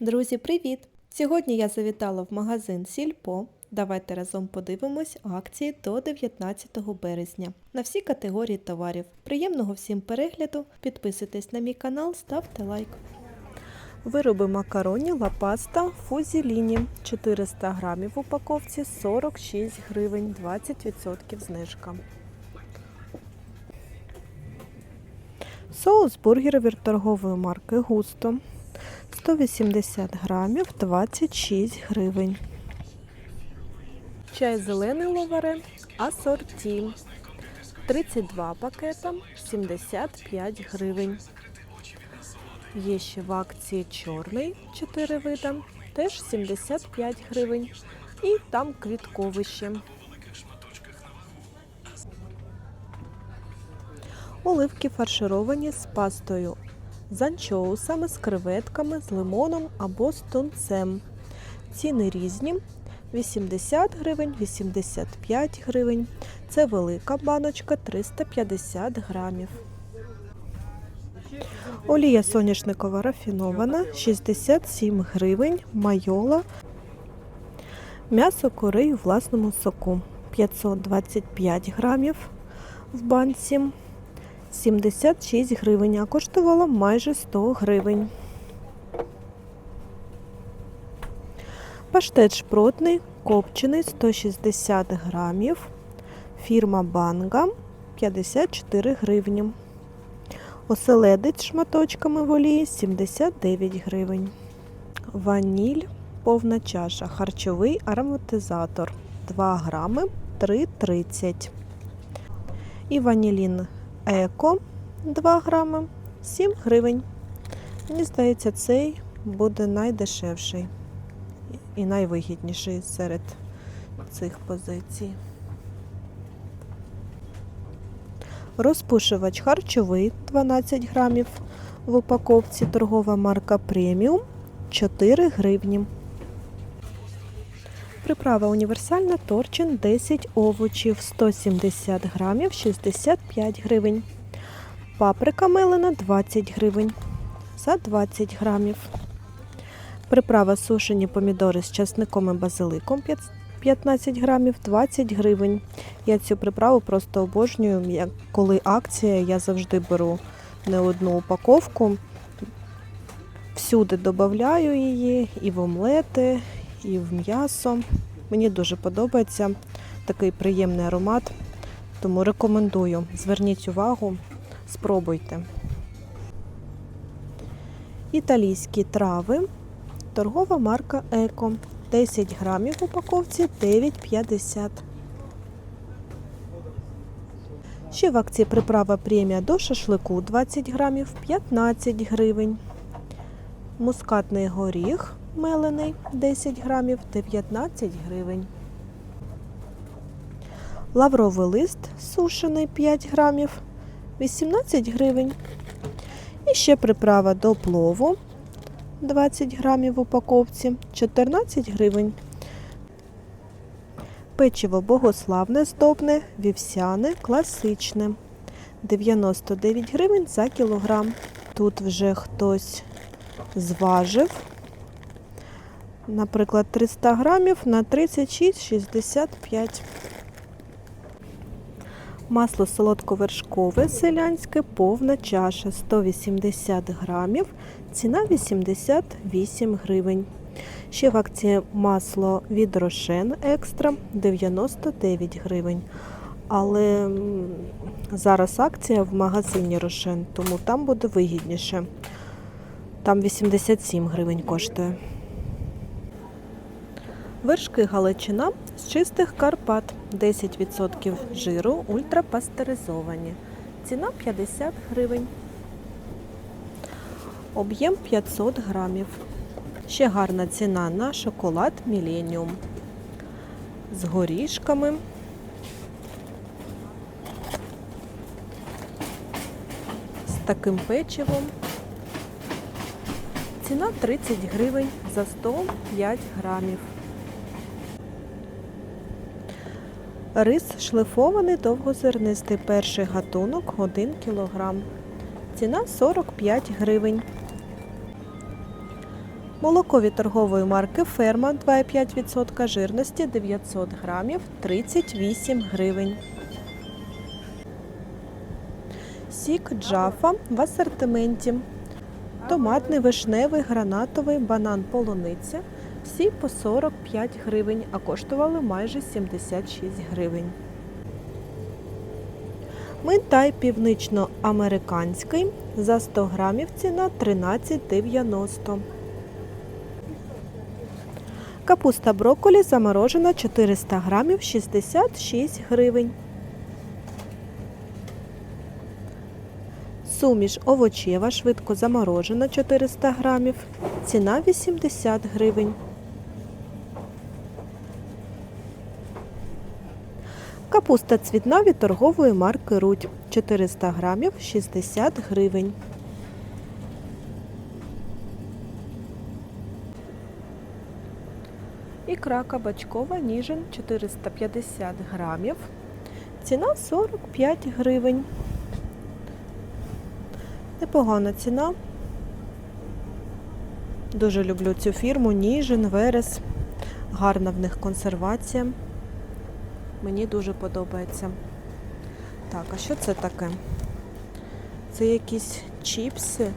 Друзі, привіт! Сьогодні я завітала в магазин Сільпо. Давайте разом подивимось акції до 19 березня на всі категорії товарів. Приємного всім перегляду! Підписуйтесь на мій канал, ставте лайк. Вироби макароні лапаста фузіліні 400 грамів в упаковці 46 гривень, 20% знижка. Соус бургер торгової марки Густо 180 грамів 26 гривень. Чай зелений ловаре асорті 32 пакета 75 гривень. Є ще в акції чорний 4 вида, теж 75 гривень. І там квітковище. Оливки фаршировані з пастою з анчоусами, з креветками, з лимоном або з тунцем. Ціни різні: 80 гривень, 85 гривень. Це велика баночка 350 грамів. Олія соняшникова рафінована 67 гривень, майола. М'ясо кури у власному соку 525 грамів в банці. 76 гривень, а коштувало майже 100 гривень. Паштет шпротний, копчений 160 грамів. Фірма Банга 54 гривні. Оселедець шматочками в олії 79 гривень. Ваніль повна чаша. Харчовий ароматизатор 2 грами 3,30. І ванілін Еко 2 грами 7 гривень. Мені здається, цей буде найдешевший і найвигідніший серед цих позицій. Розпушувач харчовий 12 грамів в упаковці торгова марка преміум 4 гривні. Приправа універсальна торчин 10 овочів 170 грамів 65 гривень. Паприка мелена 20 гривень за 20 грамів. Приправа сушені помідори з часником і базиликом 15 грамів 20 гривень. Я цю приправу просто обожнюю. Коли акція, я завжди беру не одну упаковку. Всюди додаю її і в омлети, і в м'ясо. Мені дуже подобається такий приємний аромат, тому рекомендую. Зверніть увагу, спробуйте. Італійські трави. Торгова марка Еко. 10 грамів в упаковці 9,50. Ще в акції приправа премія до шашлику 20 грамів 15 гривень. Мускатний горіх мелений 10 грамів 19 гривень. Лавровий лист сушений 5 грамів 18 гривень. І ще приправа до плову 20 грамів в упаковці 14 гривень. Печиво богославне здобне, вівсяне, класичне 99 гривень за кілограм. Тут вже хтось зважив наприклад, 300 грамів на 36,65. Масло солодковершкове селянське, повна чаша 180 грамів, ціна 88 гривень. Ще в акції масло від Рошен екстра 99 гривень. Але зараз акція в магазині Рошен, тому там буде вигідніше. Там 87 гривень коштує. Вершки Галичина з чистих Карпат 10% жиру ультрапастеризовані. Ціна 50 гривень. Об'єм 500 грамів. Ще гарна ціна на шоколад Міленіум з горішками. З таким печивом. Ціна 30 гривень за 105 грамів. Рис шлифований довгозернистий перший гатунок 1 кг. Ціна 45 гривень. Молоко від торгової марки Ферма 2,5% жирності 900 грамів 38 гривень. Сік Джафа в асортименті. Томатний, вишневий, гранатовий, банан полуниця. Всі по 45 гривень, а коштували майже 76 гривень. Минтай північноамериканський за 100 грамів ціна 13,90. Капуста брокколі заморожена 400 грамів 66 гривень. Суміш овочева швидко заморожена 400 грамів. Ціна 80 гривень. Капуста цвітна від торгової марки Рудь 400 грамів 60 гривень. Ікра кабачкова ніжин 450 грамів. Ціна 45 гривень. Непогана ціна. Дуже люблю цю фірму Ніжин, Верес. Гарна в них консервація. Мені дуже подобається. Так, а що це таке? Це якісь чіпси.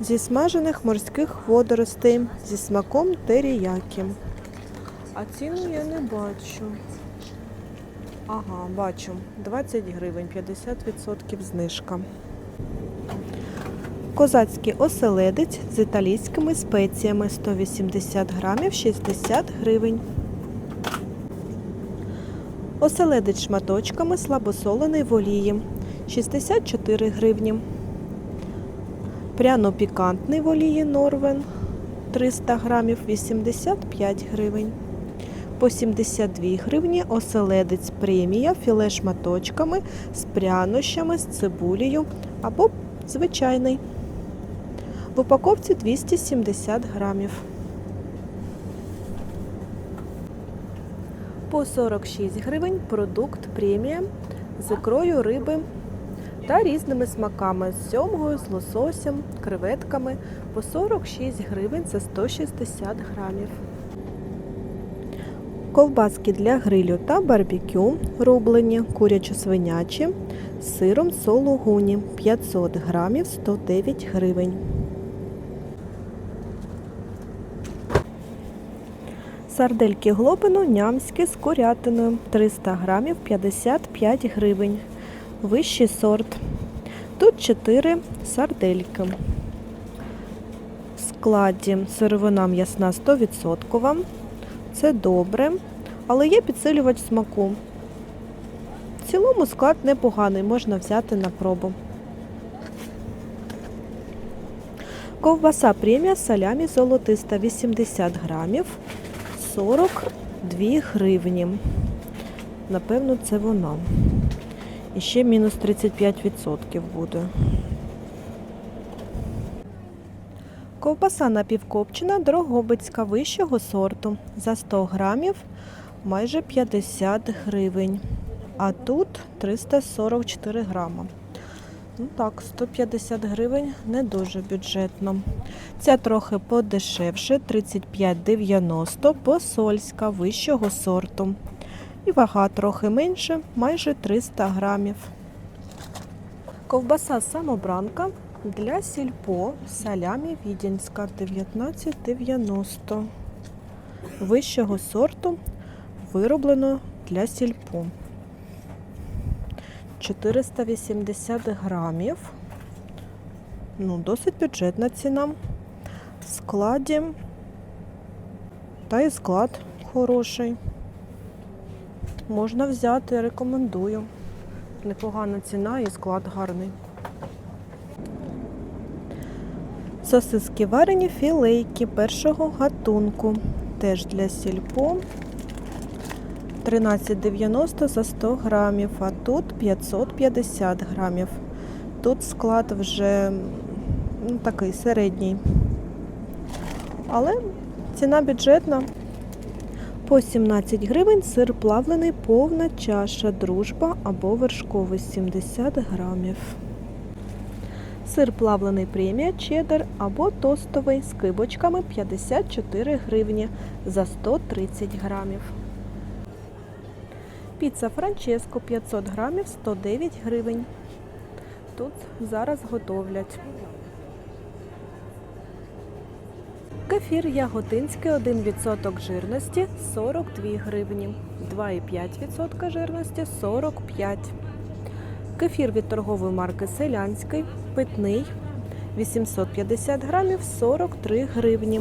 Зі смажених морських водоростей зі смаком теріякі. А ціну я не бачу. Ага, бачу. 20 гривень, 50% знижка. Козацький оселедець з італійськими спеціями 180 грамів 60 гривень. Оселедець шматочками слабосолений в олії 64 гривні. Пряно-пікантний в олії Норвен 300 грамів 85 гривень. По 72 гривні оселедець премія філе шматочками з прянощами, з цибулею або звичайний. В упаковці 270 грамів. По 46 гривень продукт премія з ікрою риби та різними смаками з сьомгою, з лососем, креветками по 46 гривень за 160 грамів. Ковбаски для грилю та барбекю рублені, курячо-свинячі з сиром сологуні 500 грамів 109 гривень. Сардельки глобино нямські з курятиною 300 грамів 55 гривень. Вищий сорт. Тут 4 сардельки. В складі сировина м'ясна 100%. Це добре, але є підсилювач смаку. В цілому склад непоганий, можна взяти на пробу. Ковбаса премія салямі золотиста 80 грамів 42 гривні. Напевно, це вона. І ще мінус 35% буде. Ковбаса напівкопчена Дрогобицька вищого сорту. За 100 грамів майже 50 гривень. А тут 344 грама. Ну так, 150 гривень не дуже бюджетно. Ця трохи подешевше, 35,90 посольська вищого сорту. І вага трохи менше, майже 300 грамів. Ковбаса самобранка для сільпо салямі відінська 19,90. Вищого сорту вироблено для сільпо. 480 грамів. Ну, досить бюджетна ціна. В складі. Та і склад хороший. Можна взяти, рекомендую. Непогана ціна і склад гарний. Сосиски варені філейки першого гатунку. Теж для сільпо. 13,90 за 100 грамів, а тут 550 грамів. Тут склад вже ну, такий середній. Але ціна бюджетна. По 17 гривень сир плавлений повна чаша дружба або вершковий 70 грамів. Сир плавлений премія чеддер або тостовий з кибочками 54 гривні за 130 грамів. Піца Франческо 500 грамів 109 гривень. Тут зараз готовлять. Кефір яготинський 1% жирності 42 гривні. 2,5% жирності 45. Кефір від торгової марки Селянський, питний 850 грамів 43 гривні.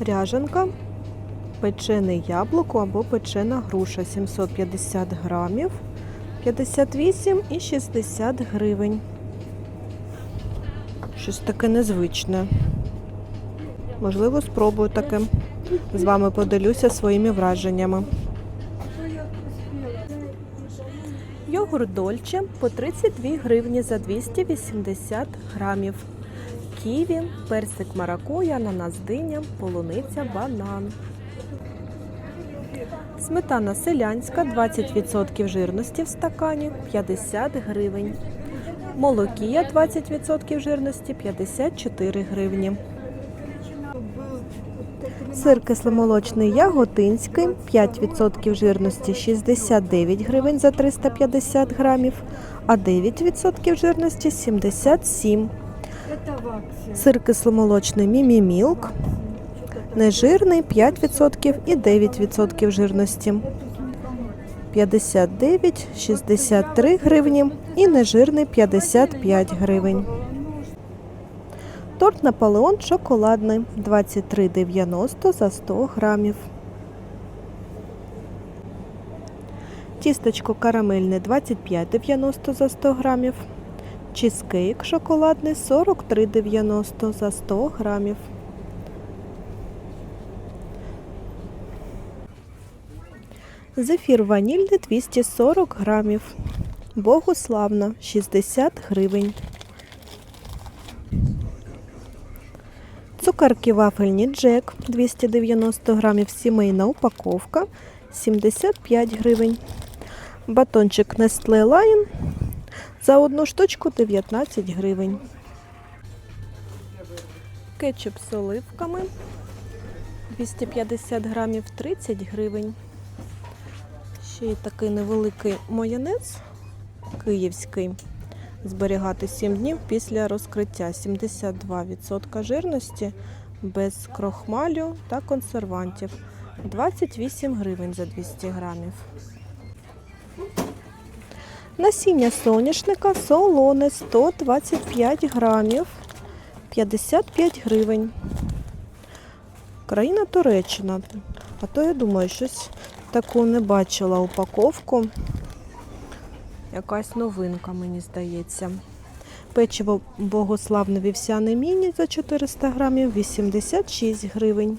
Ряжанка, печене яблуко або печена груша 750 грамів 58 і 60 гривень. Щось таке незвичне. Можливо, спробую таке. З вами поділюся своїми враженнями. Йогурт Дольче по 32 гривні за 280 грамів. Ківі, персик маракуя, ананас диня, полуниця, банан. Сметана селянська 20% жирності в стакані 50 гривень. Молокія 20% жирності 54 гривні. Сир кисломолочний яготинський 5% жирності 69 гривень за 350 грамів, а 9% жирності 77. Сир кисломолочний Мімі Мілк нежирний 5% і 9% жирності. 59, 63 гривні і нежирний 55 гривень. Торт Наполеон шоколадний 23,90 за 100 грамів. Тісточко карамельне 25,90 за 100 грамів. Чизкейк шоколадний 43,90 за 100 грамів. Зефір ванільний 240 грамів. Богославна 60 гривень. Цукерки вафельні Джек 290 грамів, сімейна упаковка 75 гривень. Батончик Nestle Lion за одну штучку 19 гривень. Кетчуп з оливками 250 грамів 30 гривень. Ще й такий невеликий майонез київський. Зберігати 7 днів після розкриття. 72% жирності без крохмалю та консервантів. 28 гривень за 200 грамів. Насіння соняшника солоне 125 грамів. 55 гривень. Країна Туреччина. А то я думаю, щось таку не бачила упаковку. Якась новинка, мені здається. Печиво богославне вівсяне міні за 400 грамів 86 гривень.